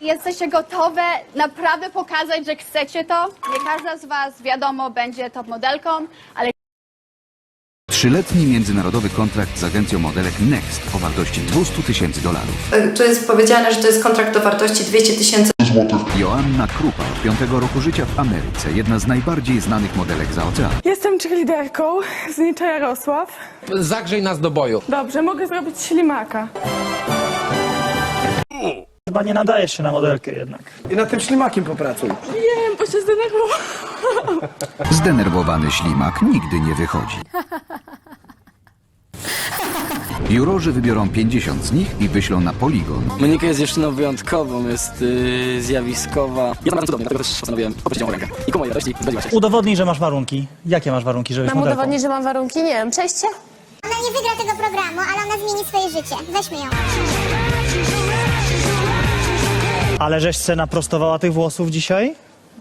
Jesteście gotowe naprawdę pokazać, że chcecie to? Nie każda z was, wiadomo, będzie top modelką, ale Trzyletni międzynarodowy kontrakt z agencją modelek Next o wartości 200 tysięcy dolarów. E, Tu jest powiedziane, że to jest kontrakt o wartości 200 tysięcy Joanna Krupa od piątego roku życia w Ameryce, jedna z najbardziej znanych modelek za oceanu. Jestem cheerleaderką z Nicza Jarosław. Zagrzej nas do boju. Dobrze, mogę zrobić ślimaka. Chyba nie nadajesz się na modelkę jednak. I nad tym ślimakiem popracuj. Wiem, bo się zdenerwowałam. Zdenerwowany ślimak nigdy nie wychodzi. Jurorzy wybiorą 50 z nich i wyślą na poligon. Monika jest dziewczyną wyjątkową, jest yy, zjawiskowa. Ja mam cudownie, dlatego też postanowiłem poprosić ją o rękę. I ku mojej radości zgodziła się. Udowodnij, że masz warunki. Jakie masz warunki, żebyś Mam modelką? udowodnić, że mam warunki? Nie wiem, przejście? Ona nie wygra tego programu, ale ona zmieni swoje życie. Weźmy ją. Ale żeś se naprostowała tych włosów dzisiaj?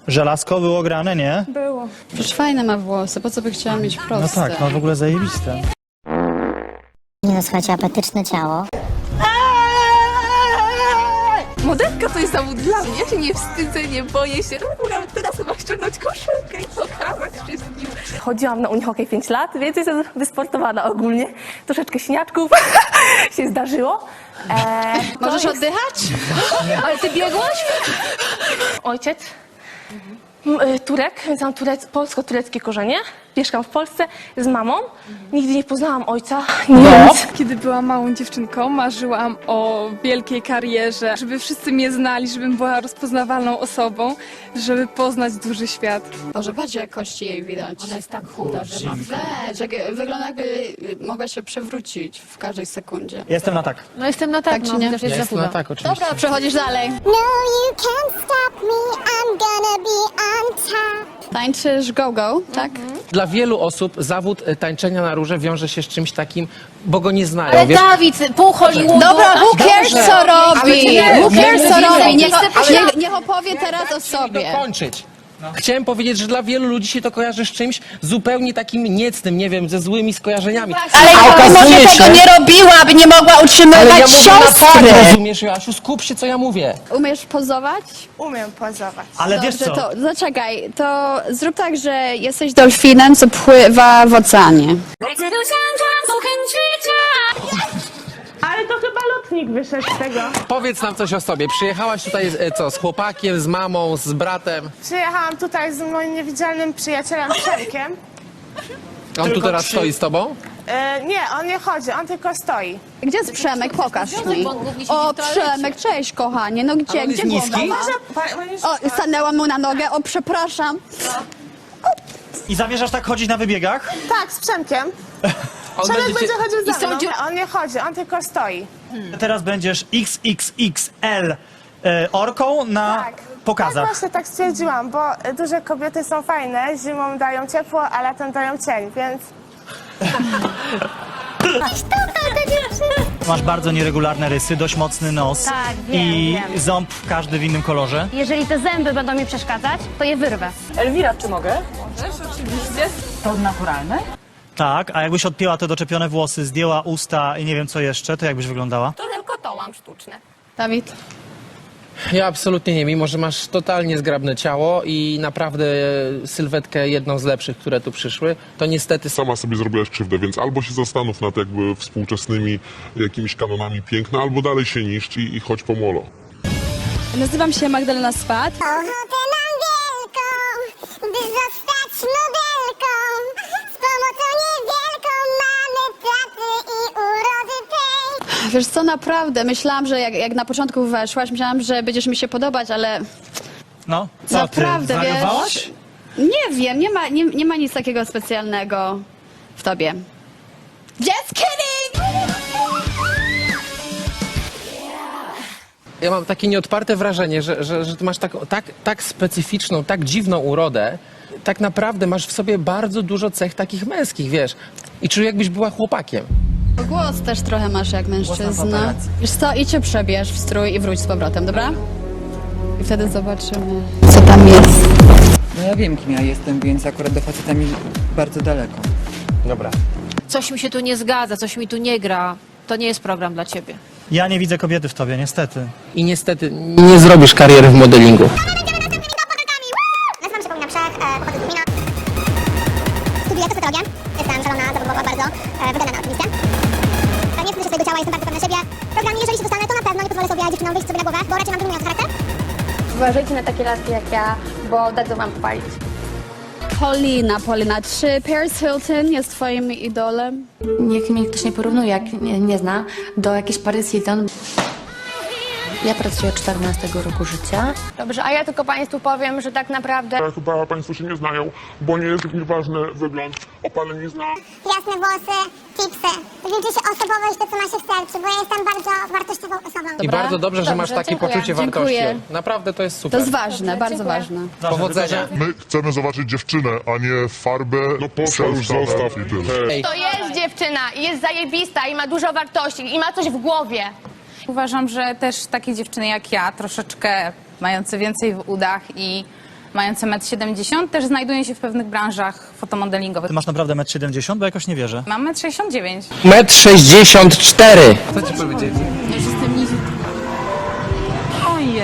Żelazko było grane, nie? Było. Przecież fajne ma włosy, po co by chciała mieć No proste? tak, no w ogóle zajebiste. Nie no, słuchajcie, apetyczne ciało. Modelka to jest zawód dla mnie. Ja się nie wstydzę, nie boję się. Nawet teraz chyba ściągnąć koszulkę i pokazać. Chodziłam na Unihokej 5 lat, więc jestem wysportowana ogólnie. Troszeczkę śniaczków się zdarzyło. Eee, Możesz jest- oddychać? Ale ty biegłaś? Ojciec y, Turek, mam turec, polsko-tureckie korzenie. Mieszkam w Polsce z mamą. Nigdy nie poznałam ojca. Nic. Kiedy byłam małą dziewczynką, marzyłam o wielkiej karierze, żeby wszyscy mnie znali, żebym była rozpoznawalną osobą, żeby poznać duży świat. Boże, patrz jak kości jej widać. Ona jest tak chuda, że ma weź, jak, wygląda jakby mogła się przewrócić w każdej sekundzie. Jestem na tak. No jestem na tak, Tak czy no, nie? też jest za chuda. tak, oczywiście. Dobra, przechodzisz dalej. No, you can't stop me. I'm gonna be on. Tańczysz go-go, tak? Dla wielu osób zawód e, tańczenia na róże wiąże się z czymś takim, bo go nie znają. Ale wiesz? Dawid, pół Hollywoodu. Dobra, who cares co robi? Who nie cares co robi? Niech, niech, niech opowie teraz o sobie. dokończyć. Chciałem powiedzieć, że dla wielu ludzi się to kojarzy z czymś zupełnie takim niecnym, nie wiem, ze złymi skojarzeniami. Ale A ja okazuje tego się- nie robiła, by nie mogła Ale utrzymywać ja mówię na siostry. tak, rozumiesz, Joasiu? Skup się, co ja mówię. Umiesz pozować? Umiem pozować. Ale wiesz Dobrze, co? to zaczekaj, to zrób tak, że jesteś delfinem, co pływa w oceanie. Ale lotnik wyszedł z tego. Powiedz nam coś o sobie. Przyjechałaś tutaj e, co, z chłopakiem, z mamą, z bratem. Przyjechałam tutaj z moim niewidzialnym przyjacielem Przemkiem. On tu teraz przy- stoi z tobą? E, nie, on nie chodzi, on tylko stoi. Gdzie jest Przemek? Pokaż mi. O, Przemek, cześć kochanie, no gdzie, on jest gdzie niski? głowa? Pa- O, stanęłam mu na nogę, o przepraszam. I zamierzasz tak chodzić na wybiegach? Tak, z Przemkiem. On Przemek będzie cię... chodził za są mną. dziu- On nie chodzi, on tylko stoi. Teraz będziesz XXXL e, orką na Tak. Tak pokazach. właśnie tak stwierdziłam, bo duże kobiety są fajne, zimą dają ciepło, a latem dają cień, więc Masz bardzo nieregularne rysy, dość mocny nos Tak, wiem, i wiem. ząb każdy w innym kolorze. Jeżeli te zęby będą mi przeszkadzać, to je wyrwę. Elwira, czy mogę? Tak, a jakbyś odpięła te doczepione włosy, zdjęła usta i nie wiem co jeszcze, to jakbyś wyglądała? Dawid, Ja absolutnie nie, mimo że masz totalnie zgrabne ciało i naprawdę sylwetkę jedną z lepszych, które tu przyszły, to niestety sama sobie zrobiłaś krzywdę, więc albo się zastanów nad jakby współczesnymi jakimiś kanonami piękna, albo dalej się niszcz i, i chodź po molo. Nazywam się Magdalena Swat. Ochotę mam wielką, by zostać wiesz co, naprawdę, myślałam, że jak, jak na początku weszłaś, myślałam, że będziesz mi się podobać, ale No, co Naprawdę, ty, wiesz? nie wiem, nie ma, nie, nie ma nic takiego specjalnego w tobie. Just kidding! Ja mam takie nieodparte wrażenie, że, że, że ty masz tak, tak, tak specyficzną, tak dziwną urodę. Tak naprawdę masz w sobie bardzo dużo cech takich męskich, wiesz. I czuję, jakbyś była chłopakiem. Głos też trochę masz jak mężczyzna. Wiesz co, idź się przebierz w strój i wróć z powrotem, dobra? I wtedy zobaczymy, co tam jest. No ja wiem, kim ja jestem, więc akurat do faceta mi bardzo daleko. Dobra. Coś mi się tu nie zgadza, coś mi tu nie gra. To nie jest program dla ciebie. Ja nie widzę kobiety w tobie, niestety. I niestety nie zrobisz kariery w modelingu. Nazywam się Paulina e, pochodzę z Lubina. Studiuję kosmetologię. Jestem szalona, zawodowa, bardzo e, wygadana oczywiście. Ciała, jestem bardzo pewna siebie. Programy, jeżeli się dostanę, to na pewno nie pozwolę sobie dziewczynom wyjść sobie na głowę, bo raczej mam dominujący charakter. Uważajcie na takie laski jak ja, bo dadzą wam palić. Paulina, Paulina, czy Paris Hilton jest twoim idolem? Niech mnie ktoś nie porównuje, jak nie, nie zna, do jakiejś Paris Hilton. Ja pracuję od 14 roku życia. Dobrze, a ja tylko Państwu powiem, że tak naprawdę Chyba Państwo się nie znają, bo nie jest ważny wygląd. Opalenizna. Jasne włosy, tipsy. Liczy się osobowość, to co ma się w sercu, bo ja jestem bardzo wartościową osobą. I bardzo dobrze, że masz Dobrze, takie dziękuję. poczucie Dziękuję. wartości. Naprawdę to jest To super. jest ważne, bardzo dziękuję. ważne. Powodzenia. My chcemy zobaczyć dziewczynę, a nie farbę. No poszła już zostaw i tyle. to jest dziewczyna i jest zajebista i ma dużo wartości i ma coś w głowie. Uważam, że też takie dziewczyny jak ja, troszeczkę mające więcej w udach i mające 1,70 m, też znajdują się w pewnych branżach fotomodelingowych. Ty masz naprawdę 1,70 m, bo jakoś nie wierzę. Mam 1,69 m. Metr 64. Co ci powiedzieli? Ojej.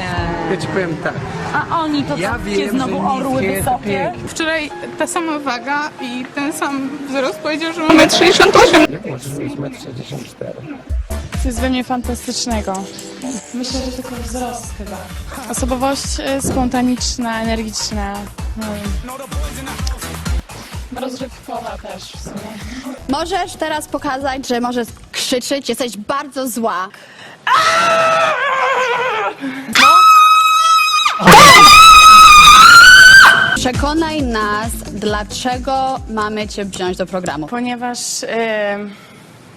Ja ci powiem tak. A oni to Ja takie wiem, znowu że orły niskie jest wysokie. pięknie. Wczoraj ta sama waga i ten sam wzrost powiedział, że mam 1,68 m. Jak możesz mieć metr 64? To jest we mnie fantastycznego. Myślę, że tylko wzrost chyba. Osobowość e, spontaniczna, energiczna. No. Rozrywkowa też w sumie. Możesz teraz pokazać, że możesz krzyczeć, jesteś bardzo zła. Przekonaj nas, dlaczego mamy cię wziąć do programu. Ponieważ e,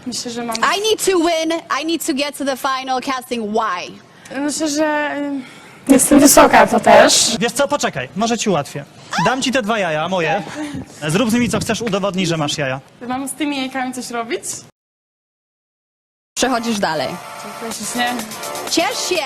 myślę, że mam... I need to win, I need to get to the final casting, why? Myślę, że e, jestem wysoka to też. Wiesz co, poczekaj, może ci ułatwię. Dam ci te dwa jaja, moje. Zrób z nimi co chcesz, udowodnij, że masz jaja. Mam z tymi jajkami coś robić? Przechodzisz dalej. Dziękuję ślicznie. Ciesz się!